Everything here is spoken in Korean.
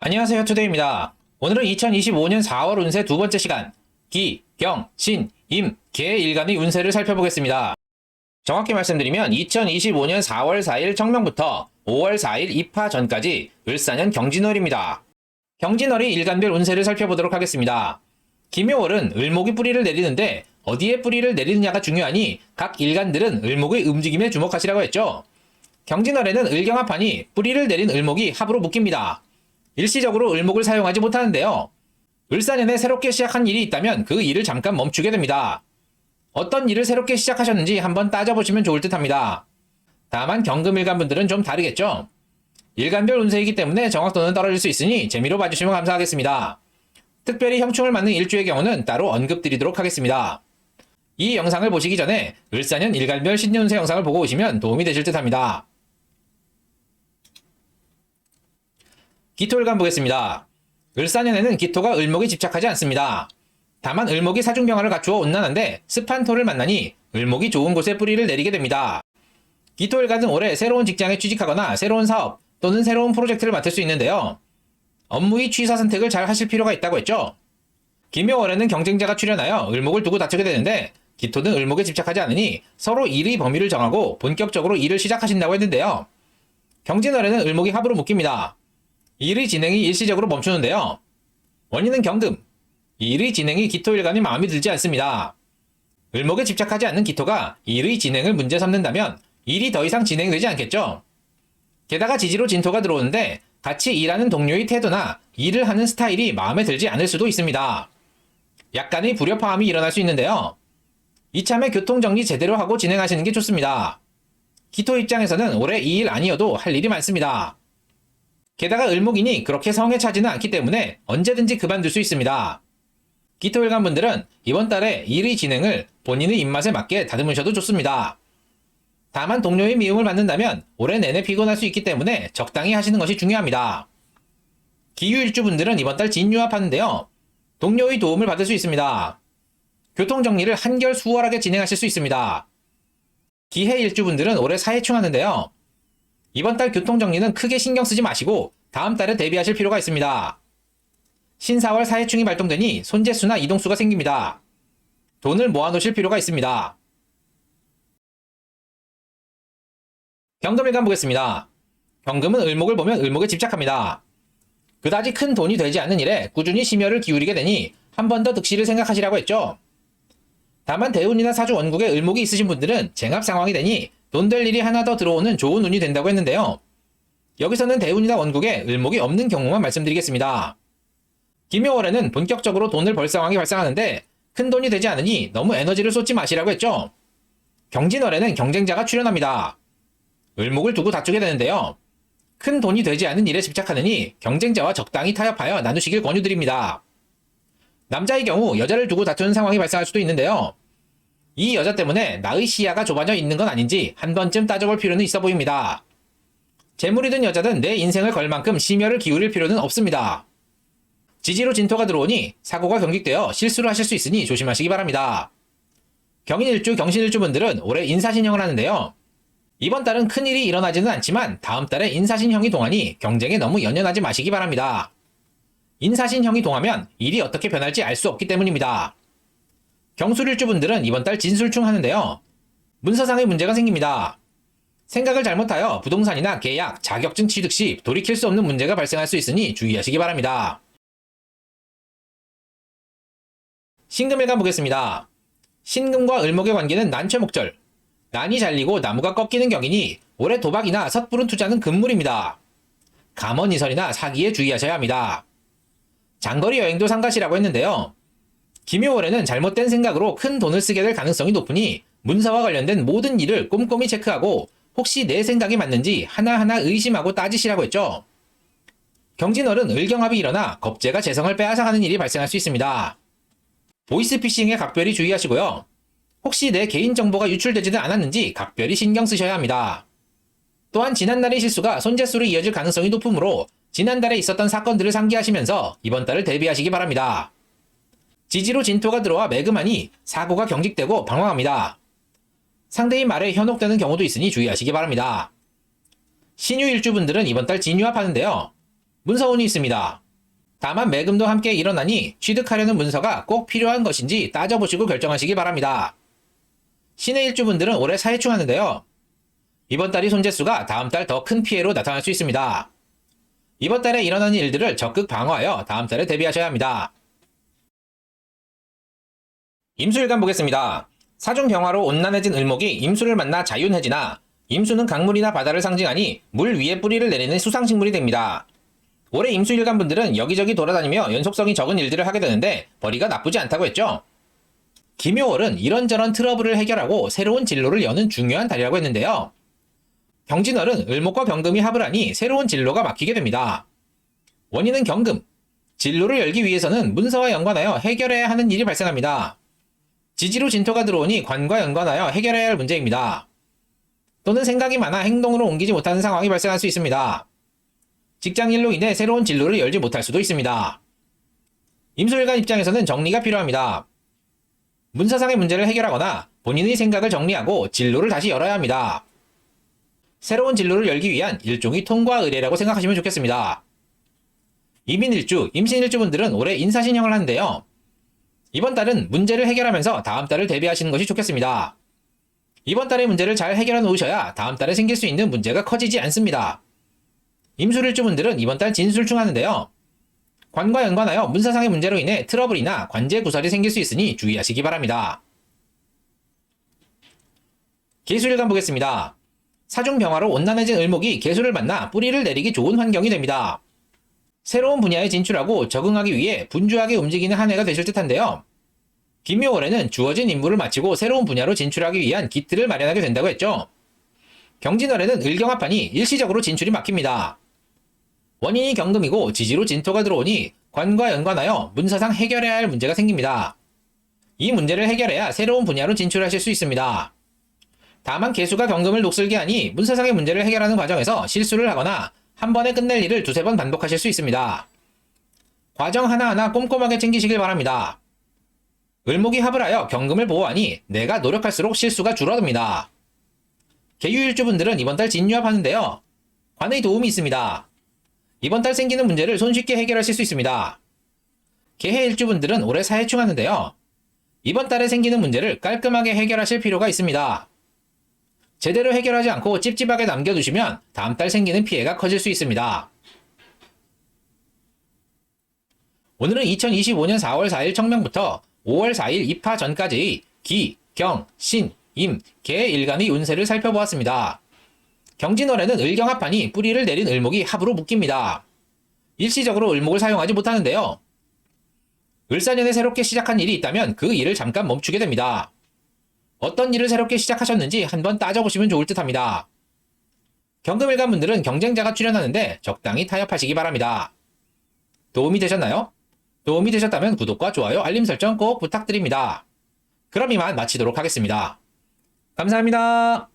안녕하세요 투데이입니다. 오늘은 2025년 4월 운세 두 번째 시간 기, 경, 신, 임, 개 일간의 운세를 살펴보겠습니다. 정확히 말씀드리면 2025년 4월 4일 청명부터 5월 4일 입하 전까지 을사년 경진월입니다. 경진월이 일간별 운세를 살펴보도록 하겠습니다. 김효월은 을목이 뿌리를 내리는데 어디에 뿌리를 내리느냐가 중요하니 각 일간들은 을목의 움직임에 주목하시라고 했죠. 경진월에는 을경합하니 뿌리를 내린 을목이 합으로 묶입니다. 일시적으로 을목을 사용하지 못하는데요. 을사년에 새롭게 시작한 일이 있다면 그 일을 잠깐 멈추게 됩니다. 어떤 일을 새롭게 시작하셨는지 한번 따져보시면 좋을 듯 합니다. 다만 경금일간 분들은 좀 다르겠죠? 일간별 운세이기 때문에 정확도는 떨어질 수 있으니 재미로 봐주시면 감사하겠습니다. 특별히 형충을 맞는 일주의 경우는 따로 언급드리도록 하겠습니다. 이 영상을 보시기 전에 을사년 일간별 신년운세 영상을 보고 오시면 도움이 되실 듯 합니다. 기토일간 보겠습니다. 을사년에는 기토가 을목에 집착하지 않습니다. 다만 을목이 사중병화를 갖추어 온난한데 습한 토를 만나니 을목이 좋은 곳에 뿌리를 내리게 됩니다. 기토일간은 올해 새로운 직장에 취직하거나 새로운 사업 또는 새로운 프로젝트를 맡을 수 있는데요. 업무의 취사 선택을 잘 하실 필요가 있다고 했죠. 김효월에는 경쟁자가 출연하여 을목을 두고 다투게 되는데 기토는 을목에 집착하지 않으니 서로 일의 범위를 정하고 본격적으로 일을 시작하신다고 했는데요. 경진월에는 을목이 합으로 묶입니다. 일의 진행이 일시적으로 멈추는데요. 원인은 경금. 일의 진행이 기토일간이 마음에 들지 않습니다. 을목에 집착하지 않는 기토가 일의 진행을 문제 삼는다면 일이 더 이상 진행되지 않겠죠. 게다가 지지로 진토가 들어오는데 같이 일하는 동료의 태도나 일을 하는 스타일이 마음에 들지 않을 수도 있습니다. 약간의 불협화음이 일어날 수 있는데요. 이참에 교통정리 제대로 하고 진행하시는 게 좋습니다. 기토 입장에서는 올해 이일 아니어도 할 일이 많습니다. 게다가 을목이니 그렇게 성에 차지는 않기 때문에 언제든지 그만둘 수 있습니다. 기토일간 분들은 이번 달에 일의 진행을 본인의 입맛에 맞게 다듬으셔도 좋습니다. 다만 동료의 미움을 받는다면 올해 내내 피곤할 수 있기 때문에 적당히 하시는 것이 중요합니다. 기유일주분들은 이번 달 진유합하는데요. 동료의 도움을 받을 수 있습니다. 교통정리를 한결 수월하게 진행하실 수 있습니다. 기해일주분들은 올해 사회충하는데요. 이번 달 교통정리는 크게 신경 쓰지 마시고 다음 달에 대비하실 필요가 있습니다. 신사월 사회충이 발동되니 손재수나 이동수가 생깁니다. 돈을 모아놓으실 필요가 있습니다. 경금일간 보겠습니다. 경금은 을목을 보면 을목에 집착합니다. 그다지 큰 돈이 되지 않는 일에 꾸준히 심혈을 기울이게 되니 한 번 더 득실을 생각하시라고 했죠. 다만 대운이나 사주 원국에 을목이 있으신 분들은 쟁합 상황이 되니 돈 될 일이 하나 더 들어오는 좋은 운이 된다고 했는데요. 여기서는 대운이나 원국에 을목이 없는 경우만 말씀드리겠습니다. 김효월에는 본격적으로 돈을 벌 상황이 발생하는데 큰 돈이 되지 않으니 너무 에너지를 쏟지 마시라고 했죠. 경진월에는 경쟁자가 출연합니다. 을목을 두고 다투게 되는데요. 큰 돈이 되지 않은 일에 집착하느니 경쟁자와 적당히 타협하여 나누시길 권유드립니다. 남자의 경우 여자를 두고 다투는 상황이 발생할 수도 있는데요. 이 여자 때문에 나의 시야가 좁아져 있는 건 아닌지 한 번쯤 따져볼 필요는 있어 보입니다. 재물이든 여자든 내 인생을 걸 만큼 심혈을 기울일 필요는 없습니다. 지지로 진토가 들어오니 사고가 경직되어 실수를 하실 수 있으니 조심하시기 바랍니다. 경인일주, 경신일주 분들은 올해 인사신형을 하는데요. 이번 달은 큰일이 일어나지는 않지만 다음 달에 인사신형이 동하니 경쟁에 너무 연연하지 마시기 바랍니다. 인사신형이 동하면 일이 어떻게 변할지 알 수 없기 때문입니다. 경술일주 분들은 이번 달 진술충 하는데요. 문서상의 문제가 생깁니다. 생각을 잘못하여 부동산이나 계약, 자격증 취득 시 돌이킬 수 없는 문제가 발생할 수 있으니 주의하시기 바랍니다. 신금일간 보겠습니다. 신금과 을목의 관계는 난처목절. 난이 잘리고 나무가 꺾이는 경이니 올해 도박이나 섣부른 투자는 금물입니다. 감언이설이나 사기에 주의하셔야 합니다. 장거리 여행도 상가시라고 했는데요. 김효월에는 잘못된 생각으로 큰 돈을 쓰게 될 가능성이 높으니 문서와 관련된 모든 일을 꼼꼼히 체크하고 혹시 내 생각이 맞는지 하나하나 의심하고 따지시라고 했죠. 경진월은 을경합이 일어나 겁재가 재성을 빼앗아가는 일이 발생할 수 있습니다. 보이스피싱에 각별히 주의하시고요. 혹시 내 개인정보가 유출되지는 않았는지 각별히 신경 쓰셔야 합니다. 또한 지난달의 실수가 손재수로 이어질 가능성이 높으므로 지난달에 있었던 사건들을 상기하시면서 이번 달을 대비하시기 바랍니다. 지지로 진토가 들어와 매금하니 사고가 경직되고 방황합니다. 상대인 말에 현혹되는 경우도 있으니 주의하시기 바랍니다. 신유 일주분들은 이번 달 진유합하는데요. 문서운이 있습니다. 다만 매금도 함께 일어나니 취득하려는 문서가 꼭 필요한 것인지 따져보시고 결정하시기 바랍니다. 신의 일주분들은 올해 사회충하는데요. 이번 달이 손재수가 다음 달 더 큰 피해로 나타날 수 있습니다. 이번 달에 일어나는 일들을 적극 방어하여 다음 달에 대비하셔야 합니다. 임수일간 보겠습니다. 사중 병화로 온난해진 을목이 임수를 만나 자윤해지나 임수는 강물이나 바다를 상징하니 물 위에 뿌리를 내리는 수상식물이 됩니다. 올해 임수일간 분들은 여기저기 돌아다니며 연속성이 적은 일들을 하게 되는데 벌이가 나쁘지 않다고 했죠. 김효월은 이런저런 트러블을 해결하고 새로운 진로를 여는 중요한 달이라고 했는데요. 경진월은 을목과 경금이 합을 하니 새로운 진로가 막히게 됩니다. 원인은 경금. 진로를 열기 위해서는 문서와 연관하여 해결해야 하는 일이 발생합니다. 지지로 진토가 들어오니 관과 연관하여 해결해야 할 문제입니다. 또는 생각이 많아 행동으로 옮기지 못하는 상황이 발생할 수 있습니다. 직장 일로 인해 새로운 진로를 열지 못할 수도 있습니다. 임술관 입장에서는 정리가 필요합니다. 문서상의 문제를 해결하거나 본인의 생각을 정리하고 진로를 다시 열어야 합니다. 새로운 진로를 열기 위한 일종의 통과 의례라고 생각하시면 좋겠습니다. 이민일주, 임신일주분들은 올해 인사신형을 하는데요. 이번 달은 문제를 해결하면서 다음 달을 대비하시는 것이 좋겠습니다. 이번 달의 문제를 잘 해결해 놓으셔야 다음 달에 생길 수 있는 문제가 커지지 않습니다. 임술일주분들은 이번 달 진술충 하는데요. 관과 연관하여 문서상의 문제로 인해 트러블이나 관제 구설이 생길 수 있으니 주의하시기 바랍니다. 개수일간 보겠습니다. 사중 병화로 온난해진 을목이 개수를 만나 뿌리를 내리기 좋은 환경이 됩니다. 새로운 분야에 진출하고 적응하기 위해 분주하게 움직이는 한 해가 되실 듯한데요. 김묘월에는 주어진 임무를 마치고 새로운 분야로 진출하기 위한 기틀을 마련하게 된다고 했죠. 경진월에는 을경합하니 일시적으로 진출이 막힙니다. 원인이 경금이고 지지로 진토가 들어오니 관과 연관하여 문서상 해결해야 할 문제가 생깁니다. 이 문제를 해결해야 새로운 분야로 진출하실 수 있습니다. 다만 개수가 경금을 녹슬게 하니 문서상의 문제를 해결하는 과정에서 실수를 하거나 한 번에 끝낼 일을 두세 번 반복하실 수 있습니다. 과정 하나하나 꼼꼼하게 챙기시길 바랍니다. 을목이 합을 하여 경금을 보호하니 내가 노력할수록 실수가 줄어듭니다. 개유일주분들은 이번 달 진유합하는데요. 관의 도움이 있습니다. 이번 달 생기는 문제를 손쉽게 해결하실 수 있습니다. 개해일주분들은 올해 사회충하는데요. 이번 달에 생기는 문제를 깔끔하게 해결하실 필요가 있습니다. 제대로 해결하지 않고 찝찝하게 남겨두시면 다음 달 생기는 피해가 커질 수 있습니다. 오늘은 2025년 4월 4일 청명부터 5월 4일 입하 전까지의 기, 경, 신, 임, 개 일간의 운세를 살펴보았습니다. 경진월에는 을경합하니 뿌리를 내린 을목이 합으로 묶입니다. 일시적으로 을목을 사용하지 못하는데요. 을사년에 새롭게 시작한 일이 있다면 그 일을 잠깐 멈추게 됩니다. 어떤 일을 새롭게 시작하셨는지 한번 따져보시면 좋을 듯 합니다. 경금일간 분들은 경쟁자가 출연하는데 적당히 타협하시기 바랍니다. 도움이 되셨나요? 도움이 되셨다면 구독과 좋아요, 알림 설정 꼭 부탁드립니다. 그럼 이만 마치도록 하겠습니다. 감사합니다.